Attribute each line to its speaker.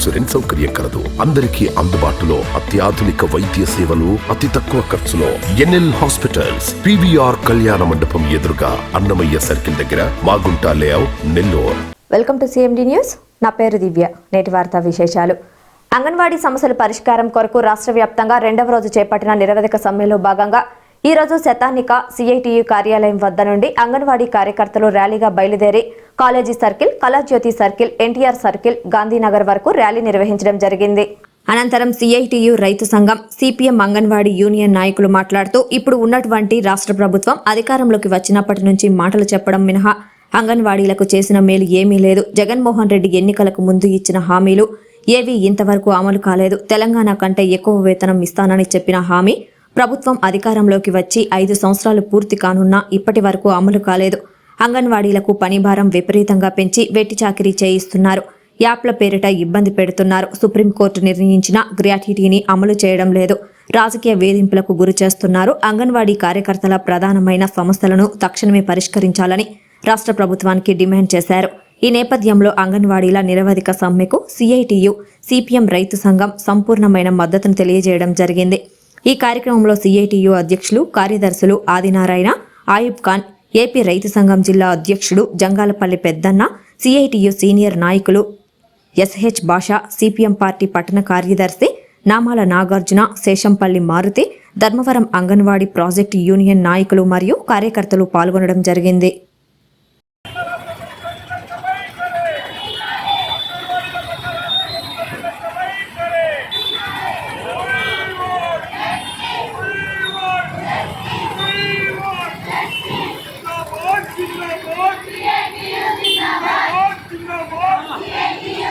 Speaker 1: Insurance సౌకర్యం కలదు. అందరికీ అందుబాటులో అత్యాధునిక వైద్య సేవలు అతి తక్కువ ఖర్చులో. ఎన్ఎల్ హాస్పిటల్స్ పివిఆర్ కళ్యాణ మండపం ఎదురుగా అన్నమయ్య సర్కిల్ దగ్గర Magunta layout Nellore.
Speaker 2: Welcome to CMD news నా పేరు దివ్య. నేటి వార్తా విశేషాలు. అంగన్వాడీ సమస్యల పరిష్కారం కొరకు రాష్ట్ర వ్యాప్తంగా రెండవ రోజు చేపట్టిన నిరవధిక సమ్మెలో భాగంగా ఈ రోజు శతానిక సిఐటియు కార్యాలయం వద్ద నుండి అంగన్వాడీ కార్యకర్తలు ర్యాలీగా బయలుదేరి college circle Kalajyothi circle NTR circle Gandhinagar వరకు ర్యాలీ నిర్వహించడం జరిగింది. అనంతరం సిఐటియు రైతు సంఘం సిపిఎం అంగన్వాడీ యూనియన్ నాయకులు మాట్లాడుతూ ఇప్పుడు ఉన్నటువంటి రాష్ట్ర ప్రభుత్వం అధికారంలోకి వచ్చినప్పటి నుంచి మాటలు చెప్పడం మినహా అంగన్వాడీలకు చేసిన మేలు ఏమీ లేదు. జగన్మోహన్ రెడ్డి ఎన్నికలకు ముందు ఇచ్చిన హామీలు ఏవీ ఇంతవరకు అమలు కాలేదు. తెలంగాణ కంటే ఎక్కువ వేతనం ఇస్తానని చెప్పిన హామీ ప్రభుత్వం అధికారంలోకి వచ్చి ఐదు సంవత్సరాలు పూర్తి కానున్నా ఇప్పటి వరకు అమలు కాలేదు. అంగన్వాడీలకు పనిభారం విపరీతంగా పెంచి వెట్టి చాకిరీ చేయిస్తున్నారు. యాప్ల పేరిట ఇబ్బంది పెడుతున్నారు. సుప్రీంకోర్టు నిర్ణయించిన గ్రాట్యుటీని అమలు చేయడం లేదు. రాజకీయ వేధింపులకు గురి చేస్తున్నారు. అంగన్వాడీ కార్యకర్తల ప్రధానమైన సమస్యలను తక్షణమే పరిష్కరించాలని రాష్ట్ర ప్రభుత్వానికి డిమాండ్ చేశారు. ఈ నేపథ్యంలో అంగన్వాడీల నిరవధిక సమ్మెకు సిఐటియు సిపిఎం రైతు సంఘం సంపూర్ణమైన మద్దతును తెలియజేయడం జరిగింది. ఈ కార్యక్రమంలో సిఐటియు అధ్యక్షులు కార్యదర్శులు ఆదినారాయణ ఆయుబ్ ఖాన్ ఏపీ రైతు సంఘం జిల్లా అధ్యక్షుడు జంగాలపల్లి పెద్దన్న సిఐటియు సీనియర్ నాయకులు ఎస్హెచ్ భాష సిపిఎం పార్టీ పట్టణ కార్యదర్శి నామాల నాగార్జున శేషంపల్లి మారుతి ధర్మవరం అంగన్వాడీ ప్రాజెక్టు యూనియన్ నాయకులు మరియు కార్యకర్తలు పాల్గొనడం జరిగింది.
Speaker 3: Alegria,